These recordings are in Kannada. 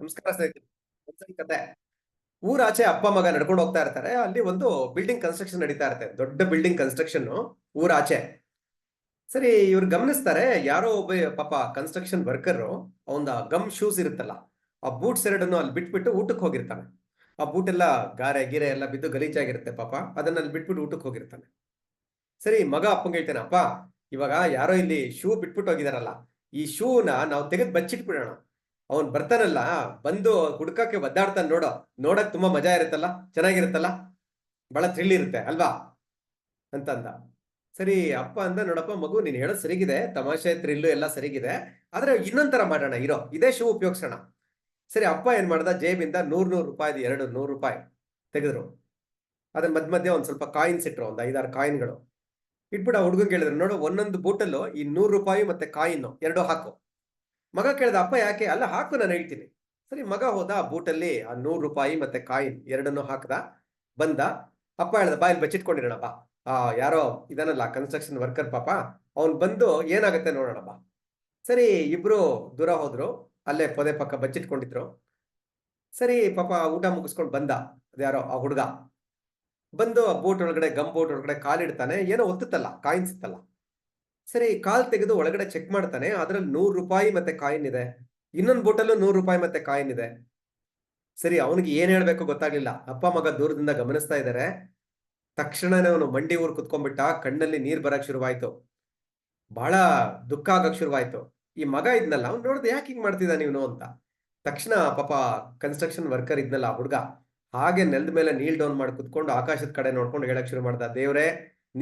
ನಮಸ್ಕಾರ ಸ್ನೇಹಿತರೆ. ಕತೆ. ಊರಾಚೆ ಅಪ್ಪ ಮಗ ನಡ್ಕೊಂಡು ಹೋಗ್ತಾ ಇರ್ತಾರೆ. ಅಲ್ಲಿ ಒಂದು ಬಿಲ್ಡಿಂಗ್ ಕನ್ಸ್ಟ್ರಕ್ಷನ್ ನಡೀತಾ ಇರುತ್ತೆ. ದೊಡ್ಡ ಬಿಲ್ಡಿಂಗ್ ಕನ್ಸ್ಟ್ರಕ್ಷನ್ ಊರಾಚೆ. ಸರಿ, ಇವ್ರು ಗಮನಿಸ್ತಾರೆ, ಯಾರೋ ಒಬ್ಬ ಪಾಪ ಕನ್ಸ್ಟ್ರಕ್ಷನ್ ವರ್ಕರ್ ಅವನ ಗಮ್ ಶೂಸ್ ಇರುತ್ತಲ್ಲ, ಆ ಬೂಟ್ಸ್ ಎರಡನ್ನು ಅಲ್ಲಿ ಬಿಟ್ಬಿಟ್ಟು ಊಟಕ್ಕೆ ಹೋಗಿರ್ತಾನೆ. ಆ ಬೂಟ್ ಎಲ್ಲ ಗಾರೆ, ಗಿರೆ ಎಲ್ಲ ಬಿದ್ದು ಗಲೀಜಾಗಿರುತ್ತೆ ಪಾಪ. ಅದನ್ನ ಅಲ್ಲಿ ಬಿಟ್ಬಿಟ್ಟು ಊಟಕ್ಕೆ ಹೋಗಿರ್ತಾನೆ. ಸರಿ, ಮಗ ಅಪ್ಪಂಗೆ ಹೇಳ್ತಾನೆ, ಅಪ್ಪ, ಇವಾಗ ಯಾರೋ ಇಲ್ಲಿ ಶೂ ಬಿಟ್ಬಿಟ್ಟು ಹೋಗಿದಾರಲ್ಲ, ಈ ಶೂನ ನಾವು ತೆಗೆದು ಬಚ್ಚಿಟ್ಬಿಡೋಣ. ಅವನ್ ಬರ್ತಾನಲ್ಲ, ಬಂದು ಹುಡ್ಕಕ್ಕೆ ಒದ್ದಾಡ್ತಾನೆ ನೋಡೋ. ನೋಡಕ್ ತುಂಬಾ ಮಜಾ ಇರುತ್ತಲ್ಲ? ಚೆನ್ನಾಗಿರುತ್ತಲ್ಲ? ಬಹಳ ಥ್ರಿಲ್ ಇರುತ್ತೆ, ಅಲ್ವಾ? ಅಂತ ಅಂದ ಸರಿ, ಅಪ್ಪ ಅಂದ, ನೋಡಪ್ಪ ಮಗು, ನೀನ್ ಹೇಳೋದು ಸರಿಗಿದೆ, ತಮಾಷೆ ಥ್ರಿಲ್ಲು ಎಲ್ಲ ಸರಿಗಿದೆ. ಆದ್ರೆ ಇನ್ನೊಂದರ ಮಾಡೋಣ, ಇರೋ, ಇದೇ ಶೂ ಉಪಯೋಗಿಸೋಣ. ಸರಿ, ಅಪ್ಪ ಏನ್ ಮಾಡ್ದ, ಜೇಬಿಂದ ನೂರ್ ನೂರು ರೂಪಾಯಿ ಎರಡು ನೂರು ರೂಪಾಯಿ ತೆಗೆದ್ರು. ಅದ್ರ ಮಧ್ಯ ಮಧ್ಯೆ ಒಂದ್ ಸ್ವಲ್ಪ ಕಾಯಿನ್ಸ್ ಇಟ್ರು, ಒಂದ್ ಐದಾರು ಕಾಯಿನ್ಗಳು ಇಟ್ಬಿಟ್ಟು ಆ ಹುಡುಗಂಗೆ ಹೇಳಿದ್ರು ನೋಡು, ಒಂದೊಂದು ಬೂಟಲ್ಲು ಈ ನೂರು ರೂಪಾಯಿ ಮತ್ತೆ ಕಾಯಿನ್ ಎರಡು ಹಾಕು. ಮಗ ಕೇಳಿದ, ಅಪ್ಪ ಯಾಕೆ? ಅಲ್ಲ, ಹಾಕು, ನಾನು ಹೇಳ್ತೀನಿ. ಸರಿ, ಮಗ ಹೋದ ಬೂಟಲ್ಲಿ ಆ ನೂರು ರೂಪಾಯಿ ಮತ್ತೆ ಕಾಯಿನ್ ಎರಡನ್ನು ಹಾಕ್ದ. ಬಂದ, ಅಪ್ಪ ಹೇಳ್ದ, ಬಾ, ಇಲ್ಲಿ ಬಚ್ಚಿಟ್ಕೊಂಡಿರೋಣ, ಬಾ. ಆ, ಯಾರೋ ಇದನ್ನಲ್ಲ ಕನ್ಸ್ಟ್ರಕ್ಷನ್ ವರ್ಕರ್ ಪಾಪ, ಅವ್ನ್ ಬಂದು ಏನಾಗುತ್ತೆ ನೋಡೋಣ ಸರಿ, ಇಬ್ರು ದೂರ ಹೋದ್ರು. ಅಲ್ಲೇ ಪೊದೆ ಪಕ್ಕ ಬಚ್ಚಿಟ್ಕೊಂಡಿದ್ರು. ಸರಿ, ಪಾಪ ಊಟ ಮುಗಿಸ್ಕೊಂಡು ಬಂದ. ಅದ್ಯಾರೋ ಆ ಹುಡುಗ. ಬಂದು ಬೋಟ್ ಒಳಗಡೆ ಗಮ್ ಬೂಟ್ ಒಳಗಡೆ ಕಾಲಿಡ್ತಾನೆ. ಏನೋ ಒತ್ತುತ್ತಲ್ಲ ಕಾಯಿನ್ಸ್ ಇತ್ತಲ್ಲ ಸರಿ, ಕಾಲ್ ತೆಗೆದು ಒಳಗಡೆ ಚೆಕ್ ಮಾಡ್ತಾನೆ, ಅದ್ರಲ್ಲಿ ನೂರು ರೂಪಾಯಿ ಮತ್ತೆ ಕಾಯಿನ್ ಇದೆ. ಇನ್ನೊಂದು ಬೋಟಲ್ಲೂ ನೂರು ರೂಪಾಯಿ ಮತ್ತೆ ಕಾಯಿನ್ ಇದೆ. ಸರಿ, ಅವನಿಗೆ ಏನ್ ಹೇಳ್ಬೇಕು ಗೊತ್ತಾಗ್ಲಿಲ್ಲ. ಅಪ್ಪ, ಮಗ ದೂರದಿಂದ ಗಮನಿಸ್ತಾ ಇದ್ದಾರೆ ತಕ್ಷಣನೇ ಅವನು ಮಂಡಿ ಊರ್ ಕುತ್ಕೊಂಡ್ಬಿಟ್ಟ, ಕಣ್ಣಲ್ಲಿ ನೀರ್ ಬರಕ್ ಶುರುವಾಯ್ತು. ಬಹಳ ದುಃಖ ಆಗಕ್ ಶುರುವಾಯ್ತು. ಈ ಮಗ ಇದ್ನಲ್ಲ, ಅವ್ನು ನೋಡ್ದೆ ಯಾಕೆ ಹಿಂಗ್ ಮಾಡ್ತಿದ್ದ ನೀವು ಅಂತ. ತಕ್ಷಣ ಪಾಪ ಕನ್ಸ್ಟ್ರಕ್ಷನ್ ವರ್ಕರ್ ಇದ್ನಲ್ಲ ಹುಡ್ಗ. ಹಾಗೆ ನೆಲದ ಮೇಲೆ ನೀಲ್ ಡೌನ್ ಮಾಡಿ ಕುತ್ಕೊಂಡು ಆಕಾಶದ ಕಡೆ ನೋಡ್ಕೊಂಡು ಹೇಳಕ್ ಶುರು ಮಾಡ್ದ. ದೇವ್ರೆ,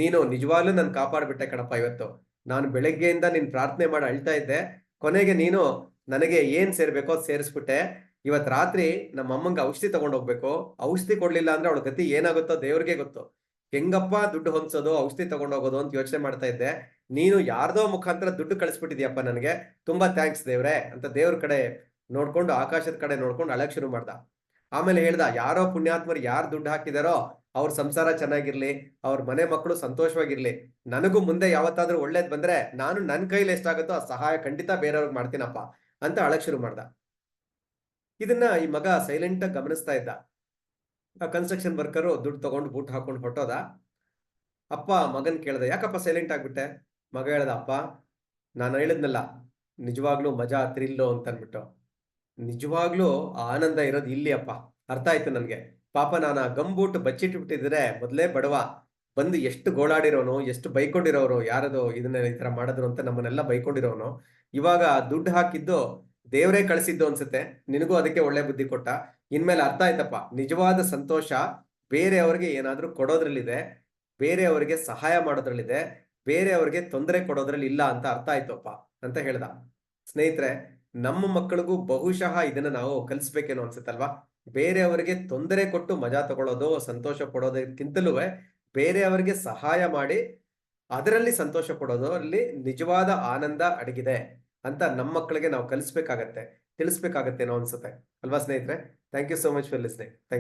ನೀನು ನಿಜವಾಗ್ಲೂ ನನ್ ಕಾಪಾಡ್ಬಿಟ್ಟೆ ಕಣಪ್ಪ ಇವತ್ತು. ನಾನು ಬೆಳಗ್ಗೆಯಿಂದ ನೀನ್ ಪ್ರಾರ್ಥನೆ ಮಾಡಿ ಅಳ್ತಾ ಇದ್ದೆ. ಕೊನೆಗೆ ನೀನು ನನಗೆ ಏನ್ ಸೇರ್ಬೇಕೋ ಅದು ಸೇರಿಸ್ಬಿಟ್ಟೆ. ಇವತ್ ರಾತ್ರಿ ನಮ್ಮ ಅಮ್ಮಂಗೆ ಔಷಧಿ ತಗೊಂಡು ಹೋಗ್ಬೇಕು. ಔಷಧಿ ಕೊಡ್ಲಿಲ್ಲ ಅಂದ್ರೆ ಅವಳ ಗತಿ ಏನಾಗುತ್ತೋ ದೇವ್ರಿಗೆ ಗೊತ್ತು. ಹೆಂಗಪ್ಪ ದುಡ್ಡು ಹೊಂದ್ಸೋದು, ಔಷಧಿ ಹೋಗೋದು ಅಂತ ಯೋಚನೆ ಮಾಡ್ತಾ ಇದ್ದೆ. ನೀನು ಯಾರ್ದೋ ಮುಖಾಂತರ ದುಡ್ಡು ಕಳಿಸ್ಬಿಟ್ಟಿದ್ಯಪ್ಪ ನನಗೆ. ತುಂಬಾ ಥ್ಯಾಂಕ್ಸ್ ದೇವ್ರೆ ಅಂತ ದೇವ್ರ ಕಡೆ ನೋಡ್ಕೊಂಡು, ಆಕಾಶದ ಕಡೆ ನೋಡ್ಕೊಂಡು ಅಳಕ್ ಶುರು ಮಾಡ್ದ. ಆಮೇಲೆ ಹೇಳ್ದ, ಯಾರೋ ಪುಣ್ಯಾತ್ಮರು ಯಾರು ದುಡ್ಡು ಹಾಕಿದಾರೋ ಅವ್ರ ಸಂಸಾರ ಚೆನ್ನಾಗಿರ್ಲಿ, ಅವ್ರ ಮನೆ ಮಕ್ಕಳು ಸಂತೋಷವಾಗಿರ್ಲಿ, ನನಗೂ ಮುಂದೆ ಯಾವತ್ತಾದ್ರೂ ಒಳ್ಳೇದ್ ಬಂದ್ರೆ ನಾನು ನನ್ನ ಕೈಲಿ ಎಷ್ಟಾಗುತ್ತೋ ಆ ಸಹಾಯ ಖಂಡಿತ ಬೇರೆಯವ್ರಿಗೆ ಮಾಡ್ತೀನಪ್ಪ ಅಂತ ಅಳಕ್ ಶುರು ಮಾಡ್ದ. ಇದನ್ನ ಈ ಮಗ ಸೈಲೆಂಟ್ ಆಗಿ ಗಮನಿಸ್ತಾ ಇದ್ದ. ಆ ಕನ್ಸ್ಟ್ರಕ್ಷನ್ ವರ್ಕರು ದುಡ್ಡು ತಗೊಂಡು ಬೂಟ್ ಹಾಕೊಂಡು ಹೊಟ್ಟೋದ ಅಪ್ಪ ಮಗನ್ ಕೇಳ್ದ, ಯಾಕಪ್ಪ ಸೈಲೆಂಟ್ ಆಗ್ಬಿಟ್ಟೆ? ಮಗ ಹೇಳ್ದ, ಅಪ್ಪ, ನಾನು ಹೇಳಿದ್ನಲ್ಲ, ನಿಜವಾಗ್ಲೂ ಮಜಾ ತ್ರಿಲ್ಲೋ ಅಂತ ನಿಜವಾಗ್ಲೂ ಆನಂದ ಇರೋದು ಇಲ್ಲಿ ಅಪ್ಪ ಅರ್ಥ ಆಯ್ತು ನನ್ಗೆ. ಪಾಪ ನಾನು ಗಂಬೂಟ್ ಬಚ್ಚಿಟ್ಬಿಟ್ಟಿದ್ರೆ ಮೊದಲೇ ಬಡವ ಬಂದು ಎಷ್ಟು ಗೋಳಾಡಿರೋನು, ಎಷ್ಟು ಬೈಕೊಂಡಿರೋರು, ಯಾರದು ಇದನ್ನ ಈ ತರ ಮಾಡಿದ್ರು ಅಂತ ನಮ್ಮನ್ನೆಲ್ಲ ಬೈಕೊಂಡಿರೋನು, ಇವಾಗ ದುಡ್ಡು ಹಾಕಿದ್ದು ದೇವರೇ ಕಳಿಸಿದ್ದು ಅನ್ಸುತ್ತೆ. ನಿನಗೂ ಅದಕ್ಕೆ ಒಳ್ಳೆ ಬುದ್ಧಿ ಕೊಟ್ಟ. ಇನ್ಮೇಲೆ ಅರ್ಥ ಆಯ್ತಪ್ಪ. ನಿಜವಾದ ಸಂತೋಷ ಬೇರೆಯವ್ರಿಗೆ ಏನಾದ್ರೂ ಕೊಡೋದ್ರಲ್ಲಿದೆ, ಬೇರೆಯವ್ರಿಗೆ ಸಹಾಯ ಮಾಡೋದ್ರಲ್ಲಿದೆ, ಬೇರೆಯವ್ರಿಗೆ ತೊಂದರೆ ಕೊಡೋದ್ರಲ್ಲಿ ಇಲ್ಲ ಅಂತ ಅರ್ಥ ಆಯ್ತಪ್ಪ ಅಂತ ಹೇಳ್ದ. ಸ್ನೇಹಿತರೆ, ನಮ್ಮ ಮಕ್ಕಳಿಗೂ ಬಹುಶಃ ಇದನ್ನ ನಾವು ಕಲಿಸ್ಬೇಕೇನೋ ಅನ್ಸುತ್ತಲ್ವಾ? ಬೇರೆಯವರಿಗೆ ತೊಂದರೆ ಕೊಟ್ಟು ಮಜಾ ತಗೊಳ್ಳೋದು, ಸಂತೋಷ ಪಡೋದಕ್ಕಿಂತಲೂ ಬೇರೆಯವರಿಗೆ ಸಹಾಯ ಮಾಡಿ ಅದರಲ್ಲಿ ಸಂತೋಷ ಪಡೋದು, ಅಲ್ಲಿ ನಿಜವಾದ ಆನಂದ ಅಡಗಿದೆ ಅಂತ ನಮ್ಮ ಮಕ್ಕಳಿಗೆ ನಾವು ಕಲಿಸ್ಬೇಕಾಗತ್ತೆ ತಿಳಿಸ್ಬೇಕಾಗತ್ತೇನೋ ಅನ್ಸುತ್ತೆ. ಅಲ್ವಾ ಸ್ನೇಹಿತರೆ? Thank you so much for listening thank